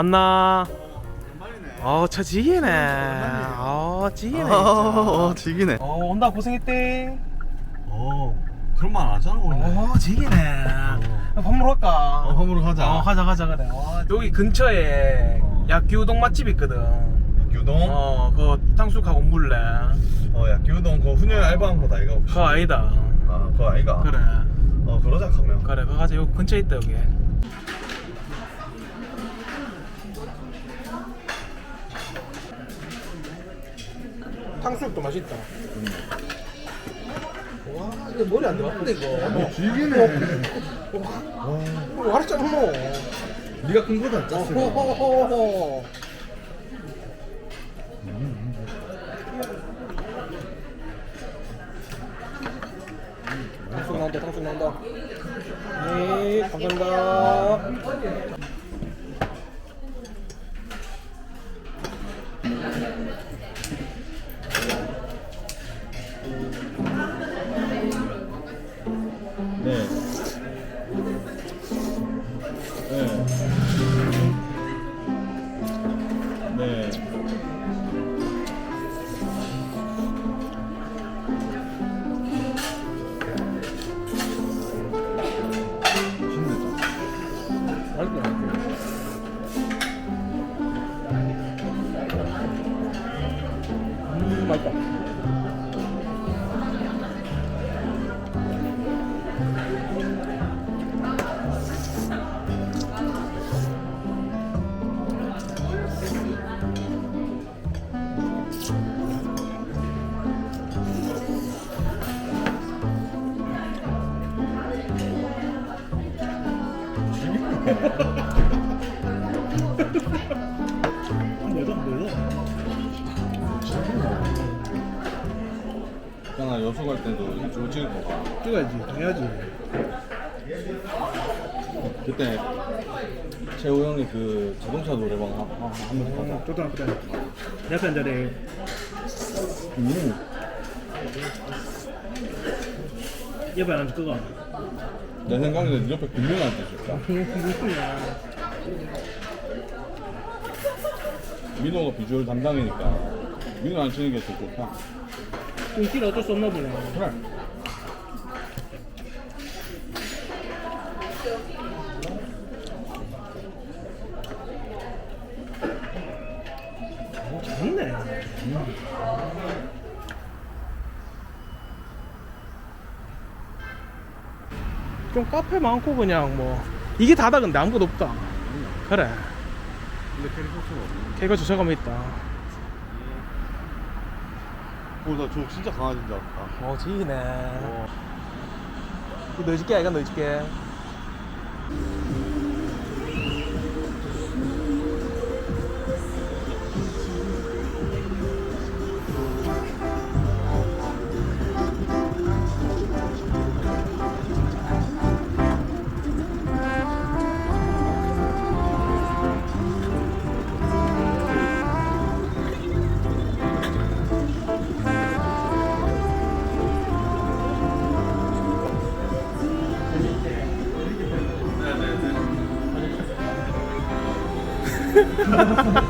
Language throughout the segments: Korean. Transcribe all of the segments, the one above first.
왔나? 어, 저 지기네. 어, 지기네. 진짜. 어, 지기네. 어, 온다 고생했대. 어, 그런 말 안 하잖아, 오늘. 어, 지기네. 밥 먹으러 갈까? 어, 밥으로 가자. 어, 가자, 가자, 그래. 어, 여기 근처에 어. 야끼우동 맛집 있거든. 약교동? 어, 어, 그 탕수육하고 물래. 약교동 그 훈련 알바한 거다, 이거. 혹시? 그거 아니다. 아, 그거 아이가? 그래. 어, 그러자, 하면. 그래, 그거 가자. 여기 근처에 있다, 여기. 탕수육도 맛있다. 와, 이거 머리 안 들어갔는데, 이거. 지기네. 뭐 알았잖아, 뭐. 네가 큰 거다, 짰어. 호호호호. 탕수육 나온다, 탕수육 나온다. 네, 감사합니다. 있잖아, 여수 갈 때도 이쪽으로 찍을 거 봐. 찍어야지, 해야지. 그때 최호 형이 그 자동차 노래방 한번 음, 가자. 좋다, 그래. 옆에 앉아래. 음. 옆에 앉아, 그거. 내 생각에는 옆에 줄까? 무슨이야. 민호가 비주얼 담당이니까 민호 안 치는 게 더 좋다. 길 어쩔 수 없나 보네. 그래. 어, 잘했네. 좀 카페 많고 그냥 뭐 이게 다다 근데 아무것도 없다. 그래. 근데 캐릭터가 없네. 개가 주차감에 있다. 오, 나저 진짜 강아지인 줄 알았다. 어 지기네. 어. 이거 넣어줄게 아이가 넣어줄게. 何だ?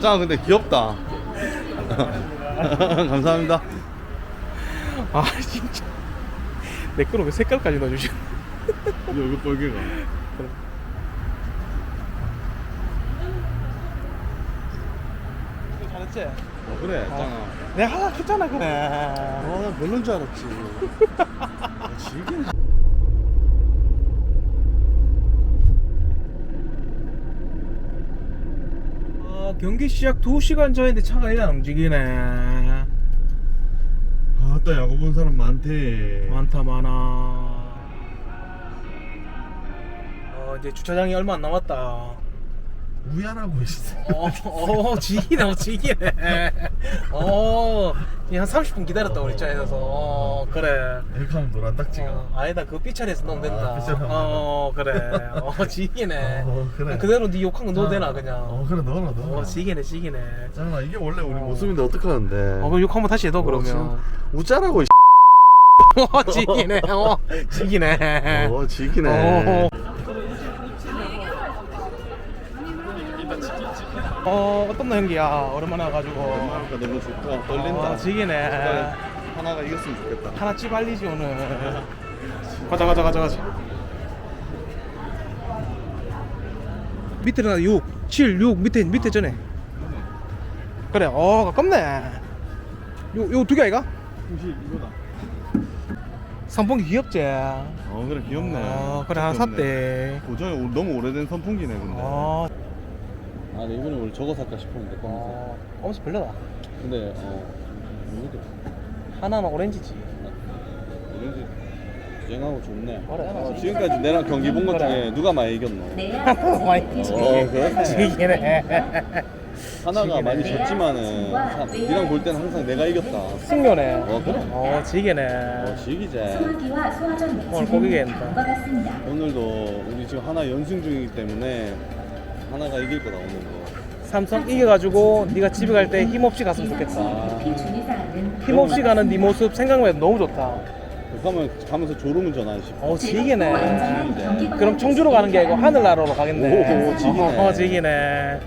짱, 근데 귀엽다. 감사합니다. 아 진짜. 내 거는 왜 색깔까지 넣어주시? 이거 빨개가. 잘했지? 어, 그래, 짱아. 내가 하나 했잖아 그래. 어, 나 별론 줄 알았지. 아, 지금. 아, 경기 시작 2시간 전인데 차가 일안 움직이네. 아, 아따 야구 본 사람 많대. 많다 많아. 어 이제 주차장이 얼마 안 남았다. 우연하고 있어. 어, 어 지기네, 어, 지기네. 어, 한 30분 기다렸다 우리 차에서. 어, 그래. 이렇게 하면 노란 딱지가. 어, 아니다, 그 삐처리에서 넣으면 된다. 아, 삐처리. 어, 그래. 어, 지기네. 어, 그래. 그대로 네 욕한 거 넣어도 되나 그냥. 어 그래 넣어라 넣어라. 어, 지기네, 지기네. 짱아 이게 원래 우리 모습인데 어떡하는데. 어, 그럼 욕 한번 다시 해도 그러면. 웃자라고. 이 어, 지기네. 어, 지기네. 어 지기네. 어. 어, 어떤 너 형기야? 오랜만에 와가지고. 엄마가 너무 좋다. 떨린다. 어, 지기네. 하나가 이겼으면 좋겠다. 하나 찌발리지 오늘. 가자 가자 가자 가자. 밑에 나 6, 7, 6 밑에 밑에 전에. 그래, 어 가깝네. 요 요 두 개 아이가? 혹시 이거다. 선풍기 귀엽지? 어 그래 귀엽네. 어, 그래 하나 샀대. 고정이 오- 너무 오래된 선풍기네 근데. 어, 아, 근데 이번에 원래 저거 살까 싶었는데 검은색. 어, 검은색 별로다. 근데 어, 이것도 하나는 오렌지지. 오렌지 쨍하고 좋네. 그래. 어, 지금까지 내랑 경기 본 것 중에 누가 많이 이겼노? 많이 지. 어, 그래? 지기네. 하나가 많이 졌지만은 참, 니랑 볼 때는 항상 내가 이겼다. 승료네. 어, 그래? 어, 지기네. 어, 지기제. 소화기와 소화전 오늘 고기겠다. 과 같습니다. 오늘도 우리 지금 하나 연승 중이기 때문에 하나가 이길 거다 오늘도. 삼성 이겨가지고 네가 집에 갈 때 힘없이 갔으면 좋겠다. 주의사항은 힘없이 가는 네 모습 생각만 해도 너무 좋다. 그러면 가면서 졸음은 전환 싶어. 어 지기네. 지기네. 그럼 청주로 가는 게 아니고 하늘나라로 가겠네. 오, 지기네. 어, 지기네.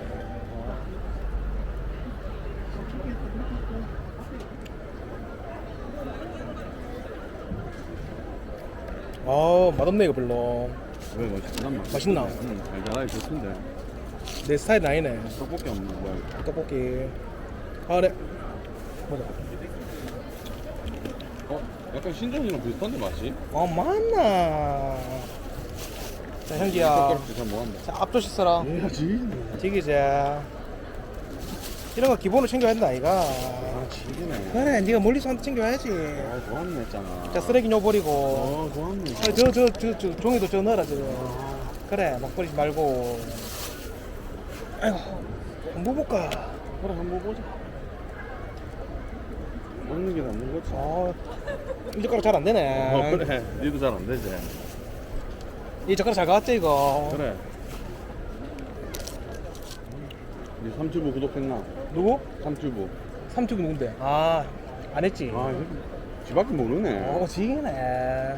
어 맛없네 이거 별로. 왜 맛있나? 맛있나? 응, 달달하게 좋던데. 내 스타일 아니네. 떡볶이 없는 거야. 떡볶이. 아 그래. 보자. 어? 약간 신전이랑 비슷한데 맛이? 어 맞나. 자잘 못한다. 자 앞조식 써라. 해야지. 튀기자. 이런 거 기본으로 챙겨야 된다 아이가. 아, 지기네. 그래 네가 멀리서 한테 챙겨야지. 아, 고맙네, 했잖아. 자 쓰레기 녀 버리고. 어, 고맙네. 저저 저 저 종이도 저 넣어라 저거. 그래 막 버리지 말고. 아이고 뭐 볼까? 그래, 한번 보자. 먹는 게 낫는 거지. 어, 이 젓가락 잘 안 되네. 어, 그래. 니도 잘 안 되지. 이 젓가락 잘 가왔지 이거. 그래. 니 삼튜브 구독했나? 누구? 삼튜브. 삼촌 누군데? 아, 안 했지. 아, 지밖에 모르네. 어, 지기네.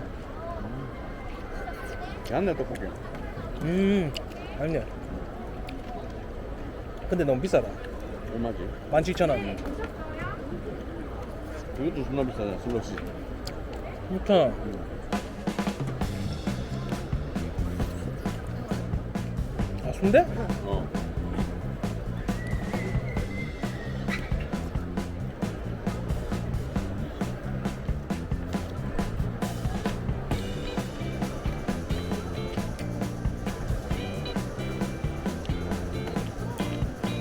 걔한내 떡볶이. 음, 아니네. 근데 너무 비싸다. 얼마지? 17,000원. 이것도 존나 비싸잖아, 슬러시. 6,000원. 아, 순대? 어.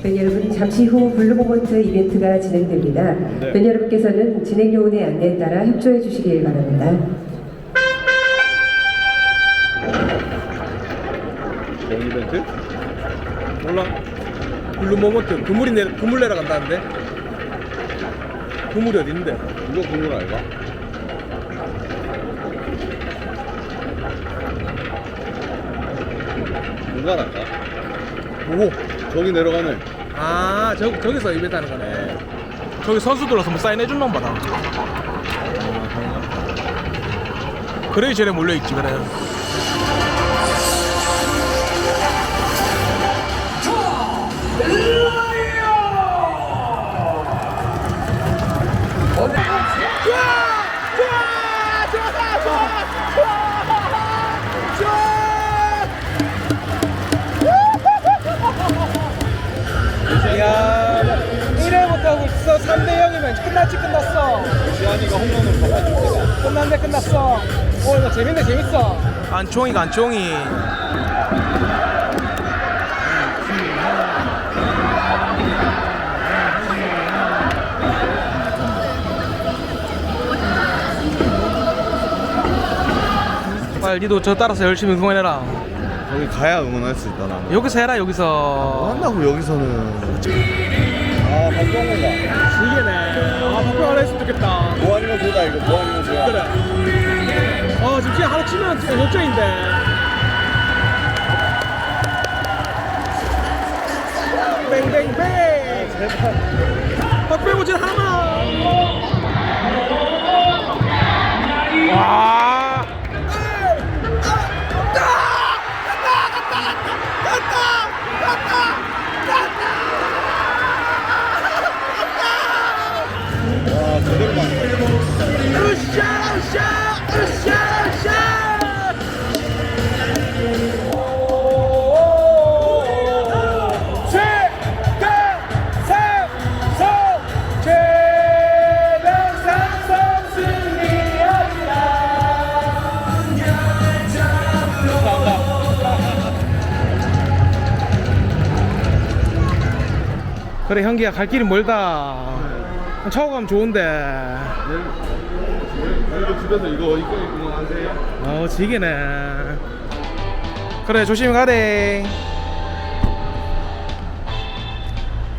팬 여러분 잠시 후 블루모먼트 이벤트가 진행됩니다. 네. 팬 여러분께서는 진행 요원의 안내에 따라 협조해 주시길 바랍니다. 뭔 이벤트? 몰라. 블루모먼트 그물이 내 그물 내려 간다는데? 그물이 어딘데? 이거 국물 알가? 누가 알까? 오. 저기 내려가네. 아, 저 저기서 하는 거네. 저기 선수들로서 뭐 사인해 준 놈 받아. 그래 쟤네 몰려 있지 그래. 네가 홈런으로 바꿔줄게. 끝났네 끝났어. 오 이거 재밌네 재밌어. 안총이가 안총이. 빨리 니도 저 따라서 열심히 응원해라. 거기 가야 응원할 수 있다 나. 여기서 해라 여기서. 한다고 여기서는. 아 박병호가. 이게네. 아 박병호 했으면 좋겠다. 보다 이거 뭐 아니면 보다. 그래. 어 지금 진짜 하나 치면 역전인데. 뱅뱅뱅. 제발. 박병호 진 하나 형기야. 갈 길이 멀다. 차고 가면 좋은데. 이거 집에서 이거 이거 응원하세요. 어 지게네. 그래 조심히 가래.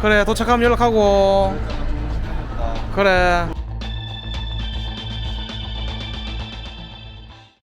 그래 도착하면 연락하고. 그래